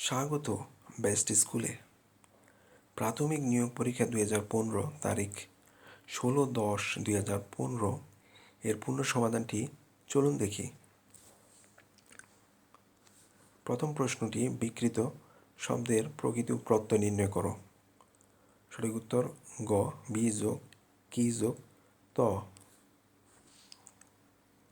স্বাগত বেস্ট স্কুলে। প্রাথমিক নিয়োগ পরীক্ষা দুই হাজার পনেরো তারিখ ষোলো দশ দুই হাজার পনেরো। এর পূর্ণ সমাধানটি চলুন দেখি। প্রথম প্রশ্নটি বিকৃত শব্দের প্রকৃত প্রত্যয় নির্ণয় করো। সঠিক উত্তর গ, বি যোগ, কি যোগ, ত।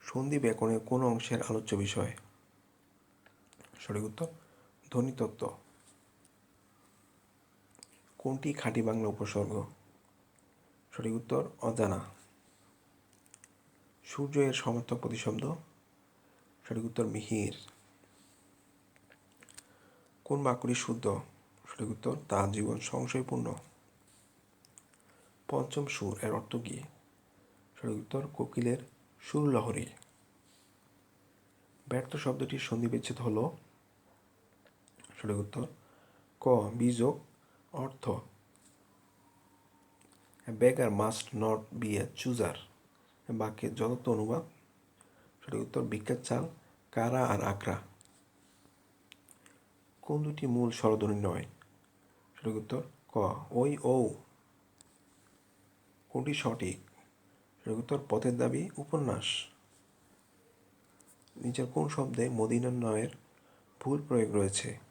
সন্ধি ব্যাকরণের কোন অংশের আলোচ্য বিষয়? সঠিক উত্তর ধ্বনিতত্ত্ব। কোনটি খাঁটি বাংলা উপসর্গ? সঠিক উত্তর অজানা। সূর্য এর সমর্থক প্রতিশব্দ। সঠিক উত্তর মিহির। কোন বাক্যটি শুদ্ধ? সঠিক উত্তর তার জীবন সংশয়পূর্ণ। পঞ্চম সুর এর অর্থ কী? সঠিক উত্তর কোকিলের সুরলহরী। ব্যর্থ শব্দটির সন্ধিবিচ্ছেদ হল সঠিক উত্তর ক বিযোগ অর্থ। Beggar must not be a chooser. বাক্যের যথার্থ অনুবাদ। সঠিক উত্তর, বিখ্যাত চাল, কারা আর আকরা কোন দুটি মূল স্বরধ্বনি নয়? সঠিক উত্তর, ক, ওই ও কোনটি সঠিক? সঠিক উত্তর, পথের দাবি, উপন্যাস। নিচের কোন শব্দে মদিনার নয়ের ভুল প্রয়োগ রয়েছে?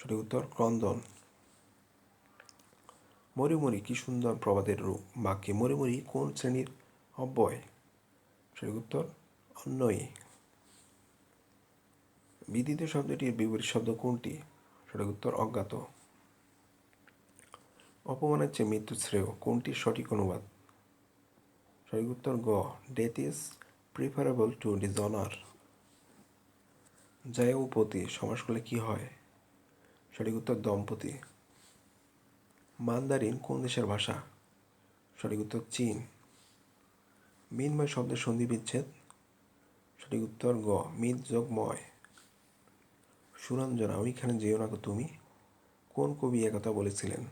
সঠিক উত্তর, ক্রন্দন। মরিমরি কি সুন্দর প্রবাদের রূপ? বাক্যে মরিমরি কোন শ্রেণির অব্যয়? সঠিক উত্তর, অন্যই। বিদিত শব্দটির বিপরীত শব্দ কোনটি? সঠিক উত্তর, অজ্ঞাত। অপমানের চেয়ে মৃত্যু শ্রেয়, কোনটির সঠিক অনুবাদ? সঠিক উত্তর, গ। Death is preferable to dishonour জয় উপতি সমাস করলে কি হয়? সঠিক উত্তর দম্পতি। মান্দারিন কোন দেশের ভাষা? সঠিক উত্তর চীন। মিনময় শব্দের সন্ধি বিচ্ছেদ। সঠিক উত্তর গ মিত যোগময় সুরঞ্জনা ওইখানে যেও না তুমি। কোন কবি একথা বলেছিলেন?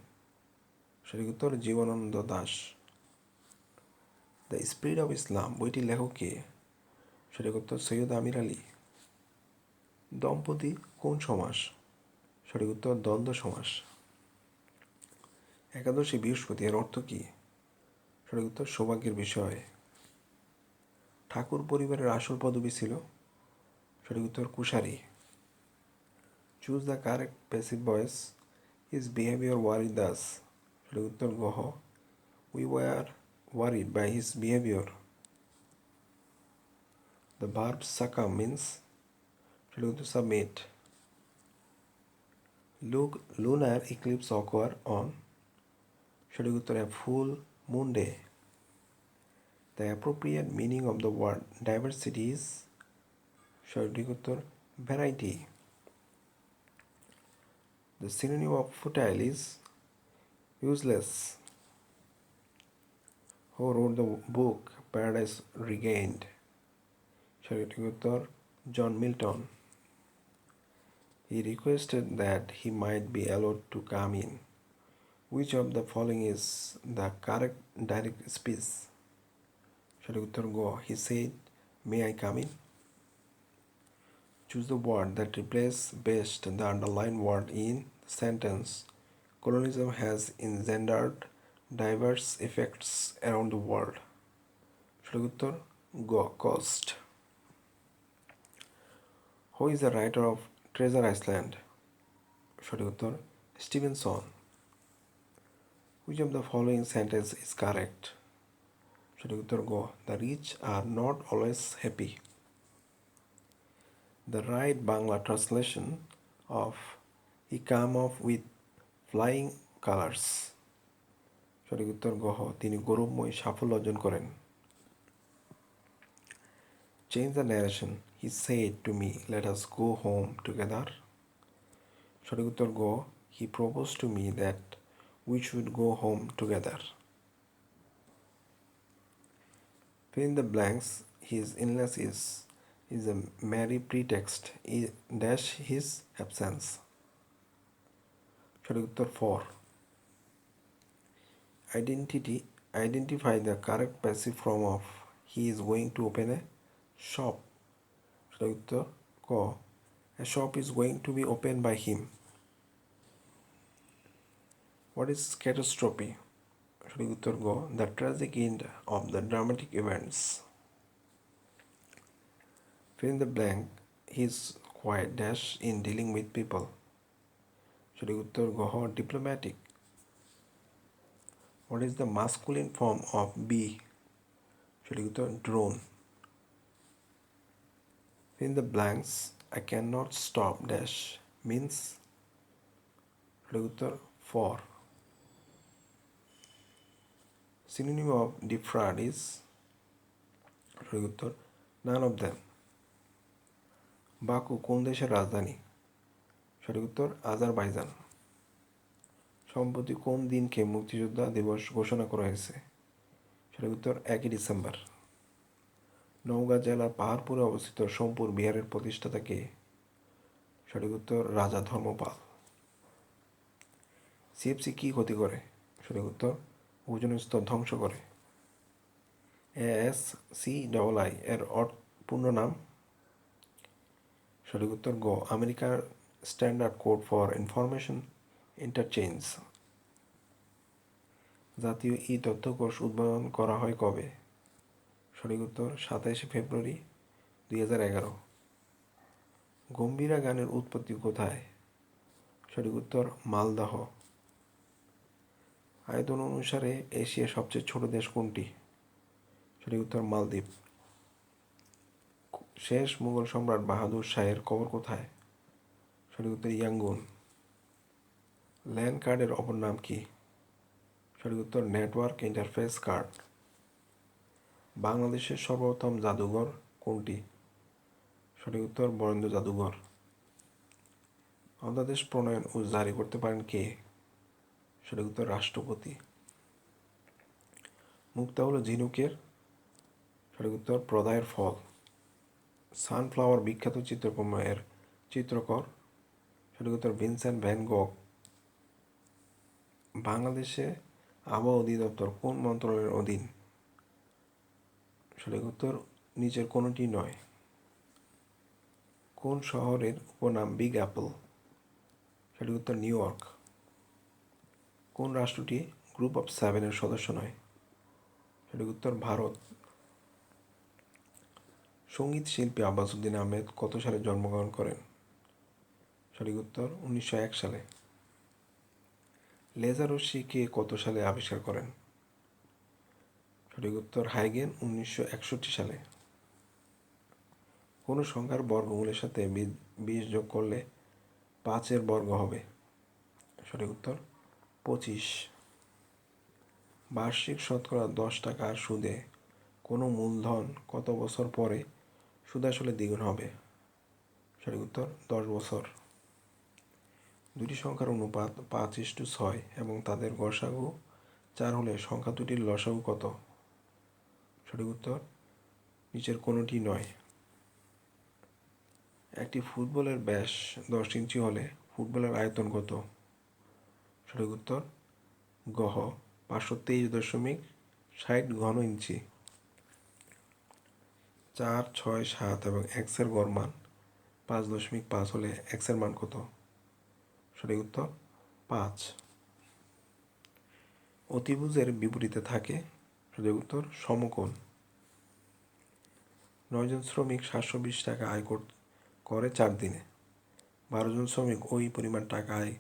সঠিক উত্তর Jibanananda Das. The spirit of Islam, বইটির লেখক কে? সঠিক উত্তর সৈয়দ আমির আলী। দম্পতি কোন সমাস? সঠিক উত্তর, দ্বন্দ্ব, সমাস। একাদশী বৃহস্পতি এর অর্থ কী? সঠিক উত্তর, সৌভাগ্যের বিষয়। ঠাকুর পরিবারের আসল পদবী ছিল সঠিক উত্তর, Kushari. Choose the correct passive voice his behaviour worry does সঠিক উত্তর গহ we were worried by his behaviour the verb succumb means সঠিক উত্তর submit lunar eclipse occur on সঠিক উত্তর a full moon day the appropriate meaning of the word diversity is সঠিক উত্তর variety the synonym of futile is useless who wrote the book paradise regained সঠিক উত্তর John Milton He requested that he might be allowed to come in. Which of the following is the correct direct speech? সঠিক উত্তর গ He said, May I come in? Choose the word that replaces best the underlined word in the sentence. Colonialism has engendered diverse effects around the world. সঠিক উত্তর গ Cost. Who is the writer of treasure island সঠিক উত্তর Stevenson which of the following sentence is correct সঠিক উত্তর, গ। The rich are not always happy the right Bangla translation of he come off with flying colours সঠিক উত্তর গহ তিনি গৌরবময় সাফল্য অর্জন করেন। Change the narration he said to me let us go home together সঠিক উত্তর গো he propose to me that we should go home together fill in the blanks his illness is is a merry pretext i- dash his absence সঠিক উত্তর for identity identify the correct passive form of he is going to open a shop সঠিক উত্তর ক A shop is going to be opened by him. What is catastrophe? সঠিক উত্তর গ the tragic end of the dramatic events fill in the blank his quiet dash in dealing with people সঠিক উত্তর গহ diplomatic what is the masculine form of bee সঠিক উত্তর drone fill in the blanks, I cannot stop dash means উত্তর for. Synonym of defraud is উত্তর none of them. Baku কোন দেশের রাজধানী? সঠিক উত্তর, আজারবাইজান। সম্প্রতি কোন দিনকে মুক্তিযোদ্ধা দিবস ঘোষণা করা হয়েছে? সঠিক উত্তর, একই ডিসেম্বর। নওগাঁ জেলার পাহাড়পুরে অবস্থিত সোমপুর বিহারের প্রতিষ্ঠাতা কে সঠিক উত্তর, রাজা ধর্মপাল। সিএফসি কি ক্ষতি করে? সঠিক উত্তর ওজন স্তর ধ্বংস করে। এস সি ডবল আই এর পূর্ণ নাম? সঠিক উত্তর, গ, আমেরিকার standard code for information interchange. জাতীয় ই তথ্যকোষ উদ্বোধন করা হয় কবে? সঠিক উত্তর সাতাইশে ফেব্রুয়ারি দুই হাজার এগারো। গম্ভীরা গানের উৎপত্তি কোথায়? সঠিক উত্তর মালদাহ। আয়তন অনুসারে এশিয়ার সবচেয়ে ছোট দেশ কোনটি? সঠিক উত্তর মালদ্বীপ। শেষ মুঘল সম্রাট বাহাদুর শাহের কবর কোথায়? সঠিক উত্তর ইয়াঙ্গুন। ল্যান্ড কার্ডের অপর নাম কি? সঠিক উত্তর নেটওয়ার্ক ইন্টারফেস কার্ড। বাংলাদেশের সর্বপ্রথম জাদুঘর কোনটি? সঠিক উত্তর, বরেন্দ্র জাদুঘর। অধ্যাদেশ প্রণয়ন ও জারি করতে পারেন কে? সঠিক উত্তর, রাষ্ট্রপতি। মুক্তা হলো ঝিনুকের। সঠিক উত্তর, প্রদায়ের ফল। সানফ্লাওয়ার বিখ্যাত চিত্রকর্মের চিত্রকর। সঠিক উত্তর, ভিনসেন্ট ভ্যান গক বাংলাদেশে আবহাওয়া অধিদপ্তর কোন মন্ত্রণালয়ের অধীন? সঠিক উত্তর নিচের কোনোটি নয়। কোন শহরের উপনাম বিগ অ্যাপল? সঠিক উত্তর নিউ ইয়র্ক। কোন রাষ্ট্রটি গ্রুপ অফ সেভেনের সদস্য নয়? সঠিক উত্তর ভারত। সংগীত শিল্পী আব্বাসুদ্দিন আহমেদ কত সালে জন্মগ্রহণ করেন? সঠিক উত্তর উনিশশো এক সালে। লেজার রশ্মি কে কত সালে আবিষ্কার করেন? সঠিক উত্তর হাইগেন উনিশশো একষট্টি সালে। কোনো সংখ্যার বর্গমূলের সাথে বিশ যোগ করলে পাঁচের বর্গ হবে। সঠিক উত্তর পঁচিশ। বার্ষিক শতকরা দশ টাকার সুদে কোনো মূলধন কত বছর পরে সুদ আসলে দ্বিগুণ হবে? সঠিক উত্তর দশ বছর। দুটি সংখ্যার অনুপাত পাঁচ ইস্টু ছয় এবং তাদের গসাগু চার হলে সংখ্যা দুটির লসাগু কত? সঠিক উত্তর, নিচের কোনোটি নয়। একটি ফুটবলের ব্যাস দশ ইঞ্চি হলে ফুটবলের আয়তন কত? সঠিক উত্তর, গহ, পাঁচশো তেইশ দশমিক ষাট ঘন ইঞ্চি। চার, ছয়, সাত এবং এক্সের গড় মান পাঁচ দশমিক পাঁচ হলে এক্সের মান কত? সঠিক উত্তর, পাঁচ। অতিভুজের বিপরীতে থাকে সঠিক উত্তর, সমকোণ। নয়জন শ্রমিক সাতশো বিশ টাকা আয় করে চার দিনে। বারো জন শ্রমিক ওই পরিমাণ টাকা আয়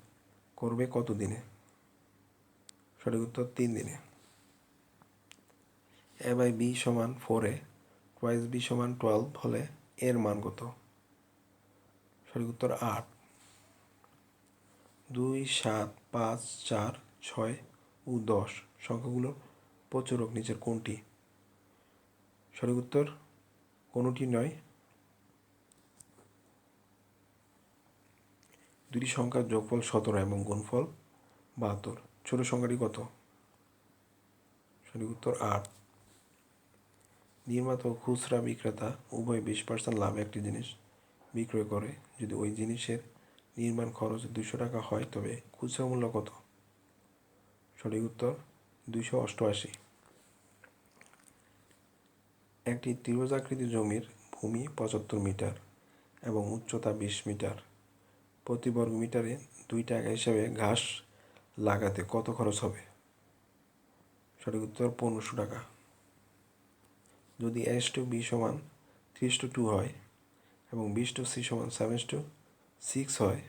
করবে কত দিনে? সঠিক উত্তর, তিন দিনে। এ বাই বি সমান ফোরে টুয়াইস বি সমান টুয়েলভ হলে এর মান কত? সঠিক উত্তর, আট। দুই সাত পাঁচ চার ছয় ও দশ। সংখ্যাগুলোর প্রচুরক নিচের কোনটি? সঠিক উত্তর কোনোটি নয়। দুটি সংখ্যার যোগফল সতেরো এবং গুণফল বাহাত্তর। ছোট সংখ্যাটি কত? সঠিক উত্তর আট। নির্মাতা ও খুচরা বিক্রেতা উভয় বিশ পার্সেন্ট লাভে একটি জিনিস বিক্রয় করে। যদি ওই জিনিসের নির্মাণ খরচ দুশো টাকা হয়, তবে খুচরা মূল্য কত? সঠিক উত্তর দুশো অষ্টআশি। একটি ত্রিভুজাকৃতি জমির ভূমি পঁচাত্তর মিটার এবং উচ্চতা বিশ মিটার। প্রতি বর্গ মিটারে দুই টাকা হিসাবে ঘাস লাগাতে কত খরচ হবে? সঠিক উত্তর, পনেরোশো টাকা। যদি এস টু বি সমান ত্রিশ টু টু হয় এবং বিশ টু সি সমান সেভেন টু সিক্স হয়,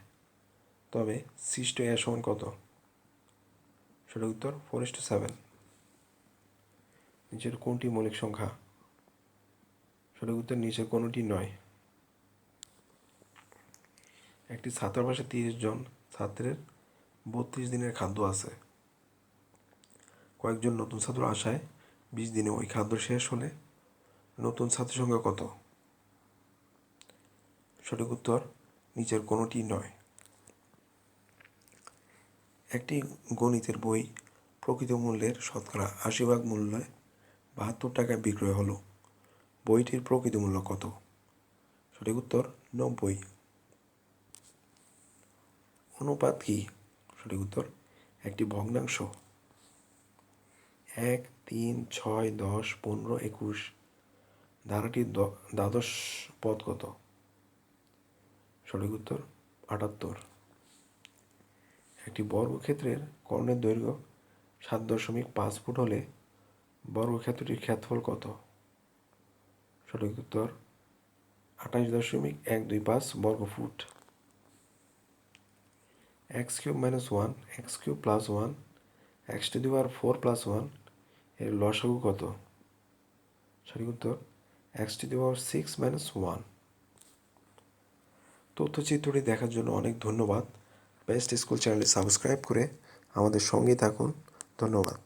তবে সিক্স টু এ সমান কত? সঠিক উত্তর ফোর টু সেভেন নিচের কোনটি মৌলিক সংখ্যা? সঠিক উত্তর নিচের কোনোটি নয়। একটি ছাত্রাবাসে তিরিশ জন ছাত্রের বত্রিশ দিনের খাদ্য আছে। কয়েকজন নতুন ছাত্র আসায় বিশ দিনে ওই খাদ্য শেষ হলে নতুন ছাত্র সংখ্যা কত? সঠিক উত্তর নিচের কোনোটি নয়। একটি গণিতের বই, প্রকৃত মূল্যের শতকরা আশি ভাগ মূল্যে, বাহাত্তর টাকায় বিক্রয় হলো। বইটির প্রকৃত মূল্য কত? সঠিক উত্তর, নব্বই। অনুপাত কি? সঠিক উত্তর, একটি ভগ্নাংশ। এক, তিন, ছয়, দশ, পনেরো, একুশ। ধারাটির দ্বাদশ পদ কত? সঠিক উত্তর, আটাত্তর। একটি বর্গক্ষেত্রের কর্ণের দৈর্ঘ্য সাত দশমিক পাঁচ ফুট হলে বর্গক্ষেত্রটির ক্ষেত্রফল কত? সঠিক উত্তর, আঠাশ দশমিক এক দুই পাঁচ বর্গ foot x cube minus one, x cube plus one, x to the four plus one, এর লসাগু কত? সঠিক উত্তর, x to the six minus one. তথ্যচিত্রটি দেখার জন্য অনেক ধন্যবাদ। বেস্ট স্কুল চ্যানেলটি সাবস্ক্রাইব করে আমাদের সঙ্গেই থাকুন। ধন্যবাদ।